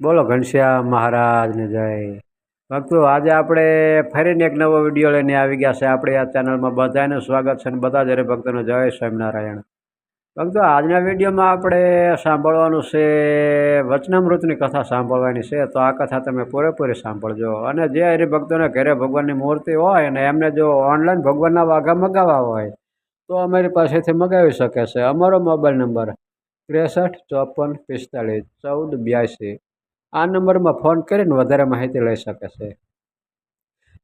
બોલો ઘનશ્યામ મહારાજને જય. ભક્તો, આજે આપણે ફરીને એક નવો વીડિયો લઈને આવી ગયા છે. આપણે આ ચેનલમાં બધાને સ્વાગત છે અને બધા જ ભક્તોને જય સ્વામિનારાયણ. ભક્તો, આજના વિડીયોમાં આપણે સાંભળવાનું છે વચનામૃતની કથા સાંભળવાની છે. તો આ કથા તમે પૂરેપૂરી સાંભળજો. અને જે હરિભક્તોને ઘરે ભગવાનની મૂર્તિ હોય અને એમને જો ઓનલાઈન ભગવાનના વાઘા મગાવવા હોય, તો અમારી પાસેથી મગાવી શકે છે. અમારો મોબાઈલ નંબર ત્રેસઠ ચોપન પિસ્તાળીસ ચૌદ બ્યાસી આ નંબરમાં ફોન કરીને વધારે માહિતી લઈ શકે છે.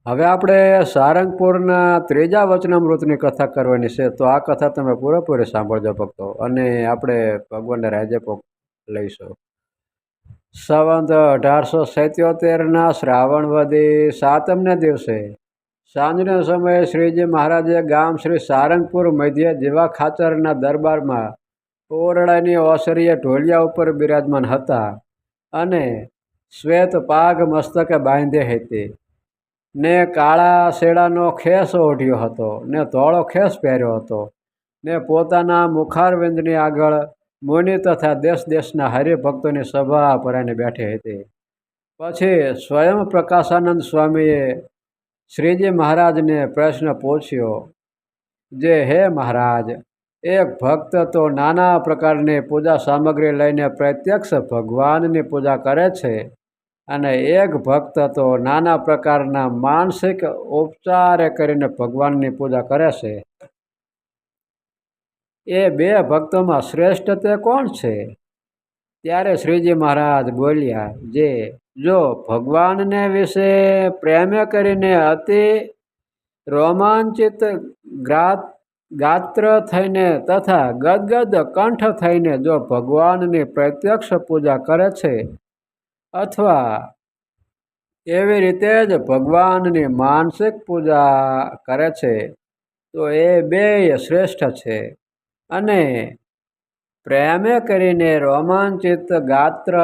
હવે આપણે સારંગપુરના ત્રીજા વચનામૃતની કથા કરવાની છે, તો આ કથા તમે પૂરેપૂરી સાંભળજો ભક્તો, અને આપણે ભગવાનને રાજ્યપોક લઈશું. સંવંત અઢારસો સિત્યોતેરના શ્રાવણ વધી સાતમને દિવસે સાંજના સમયે શ્રીજી મહારાજે ગામ શ્રી સારંગપુર મધ્ય જીવા ખાચરના દરબારમાં ઓરડાની ઓસરીએ ઢોલિયા ઉપર બિરાજમાન હતા. અને શ્વેત પાગ મસ્તકે બાંધે હતી. ને કાળા શેડાનો ખેસ ઓઢ્યો હતો, ને ધોળો ખેસ પહેર્યો હતો, ને પોતાના મુખારવિંદની આગળ મુનિ તથા દેશ દેશના હરિભક્તોની સભા ભરાઈને બેઠી હતી. પછી સ્વયં પ્રકાશાનંદ સ્વામીએ શ્રીજી મહારાજને પ્રશ્ન પૂછ્યો, જે હે મહારાજ એક ભક્ત તો નાના પ્રકારની પૂજા સામગ્રી લઈને પ્રત્યક્ષ ભગવાનની પૂજા કરે છે અને એક ભક્ત તો નાના પ્રકારના માનસિક ઉપચારે કરીને ભગવાનની પૂજા કરે છે. એ બે ભક્તોમાં શ્રેષ્ઠ તે કોણ છે? ત્યારે શ્રીજી મહારાજ બોલ્યા, જે, જો ભગવાનને વિશે પ્રેમે કરીને અતિ રોમાંચિત ગ્રાત ગાત્ર થઈને તથા ગદગદ કંઠ થઈને જો ભગવાનની પ્રત્યક્ષ પૂજા કરે છે અથવા એવી રીતે જ ભગવાનની માનસિક પૂજા કરે છે, તો એ બે શ્રેષ્ઠ છે. અને પ્રેમે કરીને રોમાંચિત ગાત્ર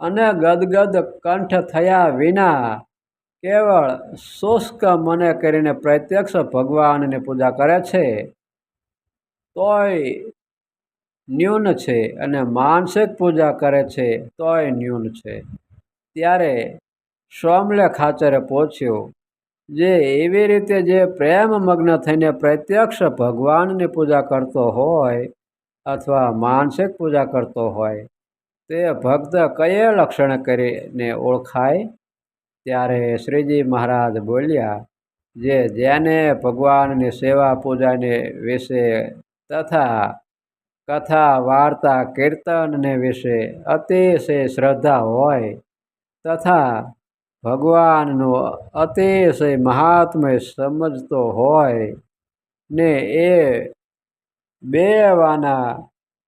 અને ગદગદ કંઠ થયા વિના કેવળ શુષ્ક મને કરીને પ્રત્યક્ષ ભગવાનની પૂજા કરે છે. તોય ન્યૂન છે અને માનસિક પૂજા કરે છે, તોય ન્યૂન છે. ત્યારે સોમલે ખાચરે પહોંચ્યો જે એવી રીતે જે પ્રેમ મગ્ન થઈને પ્રત્યક્ષ ભગવાનની પૂજા કરતો હોય અથવા માનસિક પૂજા કરતો હોય, તે ભક્ત કયે લક્ષણ કરીને ઓળખાય? ત્યારે શ્રીજી મહારાજ બોલ્યા, જે જેને ભગવાનની સેવા પૂજાને વિશે તથા કથા, વાર્તા કીર્તનને વિશે અતિશય શ્રદ્ધા હોય તથા ભગવાનનું અતિશય મહાત્મય સમજતો હોય ને એ બેવાના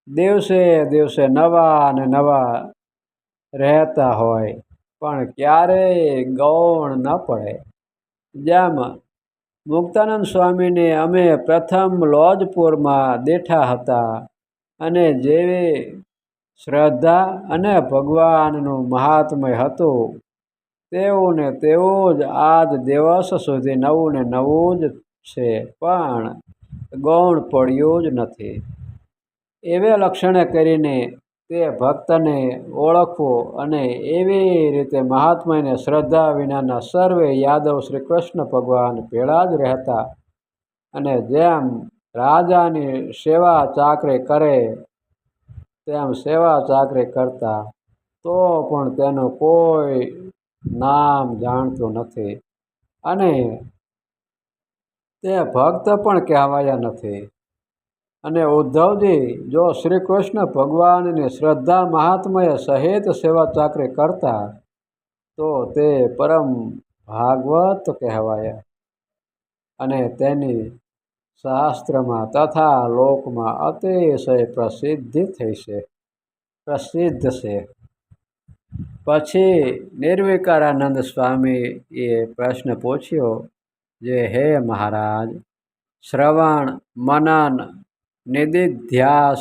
દિવસે દિવસે નવા અને નવા રહેતા હોય પણ ક્યારેય ગૌણ ન પડે. જેમ મુક્તાનંદ સ્વામીને અમે પ્રથમ લોજપુરમાં દેઠા હતા અને જેવી શ્રદ્ધા અને ભગવાનનું મહાત્મય હતું, તેઓને તેઓ જ આજ દિવસ સુધી નવું ને નવું જ છે, પણ ગૌણ પડ્યું જ નથી. એવે લક્ષણે કરીને તે ભક્તને ઓળખવો અને એવી રીતે મહાત્માને શ્રદ્ધા વિનાના સર્વે યાદવ શ્રી કૃષ્ણ ભગવાન ભેળા જ રહેતા અને જેમ રાજાની સેવા ચાકરી કરે, તેમ સેવા ચાકરી કરતા, તો પણ તેનું કોઈ નામ જાણતું નથી અને તે ભક્ત પણ કહેવાયા નથી. અને ઉદ્ધવજી, જો શ્રી કૃષ્ણ ભગવાનની શ્રદ્ધા મહાત્મય સહિત સેવા ચાકરી કરતા, તો તે પરમ ભાગવત કહેવાયા. અને તેની શાસ્ત્રમાં તથા લોકમાં અતિશય પ્રસિદ્ધિ થઈ છે. પ્રસિદ્ધ છે. પછી નિર્વિકારાનંદ સ્વામીએ પ્રશ્ન પૂછ્યો, જે હે મહારાજ, શ્રવણ, મનન નિધિધ્યાસ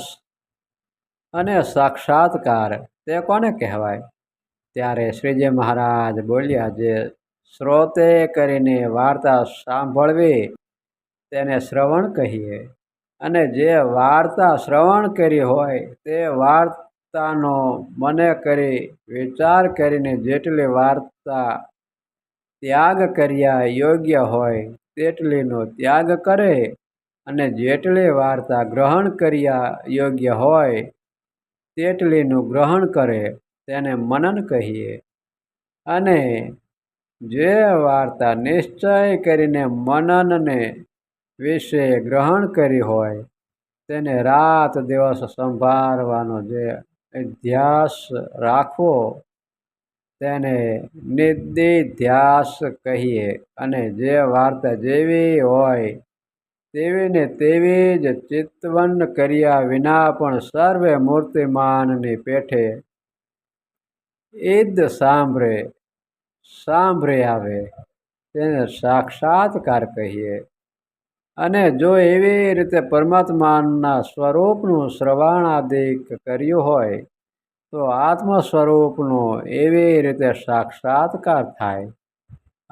અને સાક્ષાત્કાર, તે કોને કહેવાય? ત્યારે શ્રીજી મહારાજ બોલ્યા, જે શ્રોતે કરીને વાર્તા સાંભળવી, તેને શ્રવણ કહીએ. અને જે વાર્તા શ્રવણ કરી હોય, તે વાર્તાનો મને કરી વિચાર કરીને જેટલી વાર્તા ત્યાગ કર્યા યોગ્ય હોય, તેટલીનો ત્યાગ કરે. અને જેટલી વાર્તા ગ્રહણ કર્યા યોગ્ય હોય, તેટલીનું ગ્રહણ કરે તેને મનન કહીએ. અને જે વાર્તા નિશ્ચય કરીને મનનને વિશે ગ્રહણ કરી હોય, તેને રાત દિવસ સંભાળવાનો જે અધ્યાસ રાખવો, તેને નિધિધ્યાસ કહીએ. અને જે વાર્તા જેવી હોય તેવી તેવે જ ચિત્તવન કર્યા વિના પણ સર્વે મૂર્તિમાનની પેઠે ઈદ સાંભળે સાંભળે આવે, તેને સાક્ષાત્કાર કહીએ. અને જો એવી રીતે પરમાત્માના સ્વરૂપનું શ્રવણાદિક કર્યું હોય, તો આત્મ સ્વરૂપનો એવી રીતે સાક્ષાત્કાર થાય.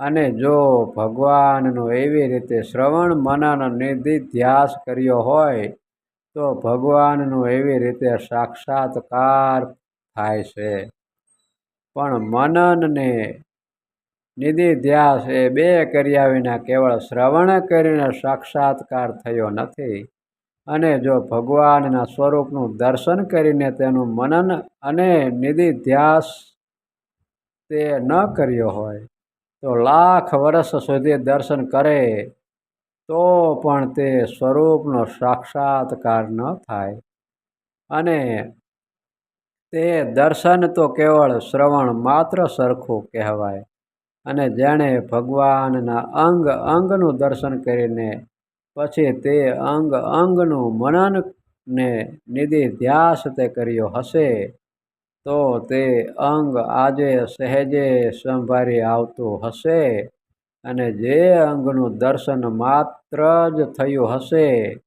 અને જો ભગવાનનું એવી રીતે શ્રવણ મનન નિધિધ્યાસ કર્યો હોય, તો ભગવાનનું એવી રીતે સાક્ષાત્કાર થાય છે. પણ મનનને નિધિધ્યાસ એ બે કર્યા વિના કેવળ શ્રવણ કરીને સાક્ષાત્કાર થયો નથી. અને જો ભગવાનના સ્વરૂપનું દર્શન કરીને તેનું મનન અને નિધિધ્યાસ તે ન કર્યો હોય તો લાખ વર્ષ સુધી દર્શન કરે, તો પણ તે સ્વરૂપનો સાક્ષાત્કાર ન થાય. અને તે દર્શન તો કેવળ શ્રવણ માત્ર સરખું કહેવાય. અને જેણે ભગવાનના અંગ અંગનું દર્શન કરીને પછી તે અંગ અંગનું મનન ને નિધિ ધ્યાસ તે કર્યો હશે તો તે અંગ આજે સહેજે સંભાળી આવતું હશે અને જે અંગનું દર્શન માત્ર જ થયું હશે,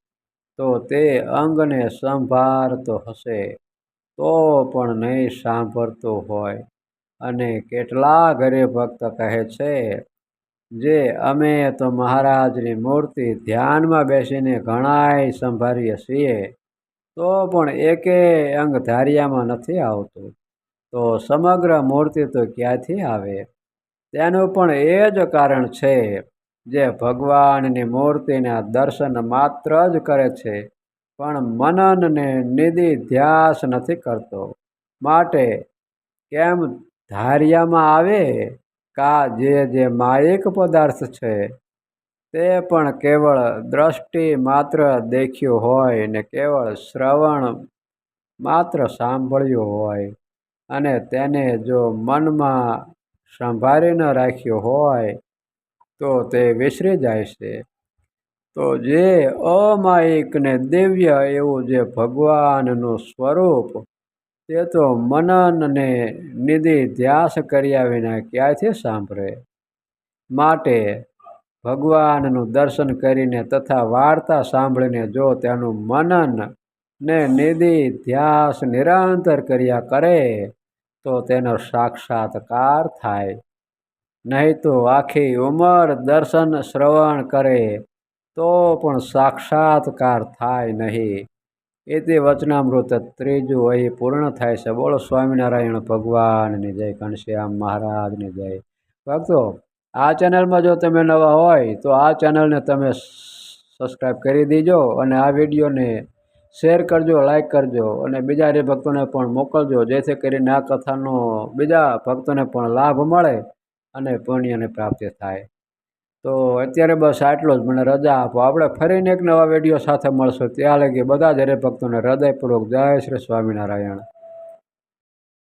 તો તે અંગને સંભાળતો હશે, તો પણ નહીં સાંભળતો હોય. અને કેટલા ગરીબ ભક્ત કહે છે, જે અમે તો મહારાજની મૂર્તિ ધ્યાનમાં બેસીને ઘણાય સંભાળીએ છીએ તો પણ એકે અંગ ધારિયામાં નથી આવતું. તો સમગ્ર મૂર્તિ તો ક્યાંથી આવે? તેનું પણ એ જ કારણ છે જે ભગવાનની મૂર્તિના દર્શન માત્ર જ કરે છે, પણ મનનને નિધિ ધ્યાસ નથી કરતો. માટે કેમ ધારિયામાં આવે? કા જે જે માયિક પદાર્થ છે તે પણ કેવળ દ્રષ્ટિ માત્ર દેખ્યું હોય ને કેવળ શ્રવણ માત્ર સાંભળ્યું હોય. અને તેને જો મનમાં સંભાળી ન રાખ્યું હોય, તો તે વિસરી જાય છે. તો જે અમાયિક ને દિવ્ય એવું જે ભગવાનનું સ્વરૂપ, તે તો મનનને નિધિ ધ્યાસ કર્યા વિના ક્યાંથી સાંભળે? માટે ભગવાનનું દર્શન કરીને તથા વાર્તા સાંભળીને જો તેનું મનન ને નિધિ ધ્યાસ નિરંતર કર્યા કરે, તો તેનો સાક્ષાત્કાર થાય. નહીં તો આખી ઉંમર દર્શન શ્રવણ કરે, તો પણ સાક્ષાત્કાર થાય નહીં. એથી વચનામૃત ત્રીજું અહીં પૂર્ણ થાય છે. બોલો સ્વામિનારાયણ ભગવાનની જય, ઘનશ્યામ મહારાજની જય. ભક્તો આ ચેનલમાં જો તમે નવા હોય તો આ ચેનલને તમે સબસ્ક્રાઈબ કરી દેજો અને આ વિડીયોને શેર કરજો લાઇક કરજો અને બીજા હરિભક્તોને પણ મોકલજો, જેથી કરીને આ કથાનો બીજા ભક્તોને પણ લાભ મળે અને પુણ્યની પ્રાપ્તિ થાય. તો અત્યારે બસ આટલો જ. મને રજા આપો. આપણે ફરીને એક નવા વીડિયો સાથે મળશું. ત્યાં લગી બધા જ હરિભક્તોને હૃદયપૂર્વક જય શ્રી સ્વામિનારાયણ.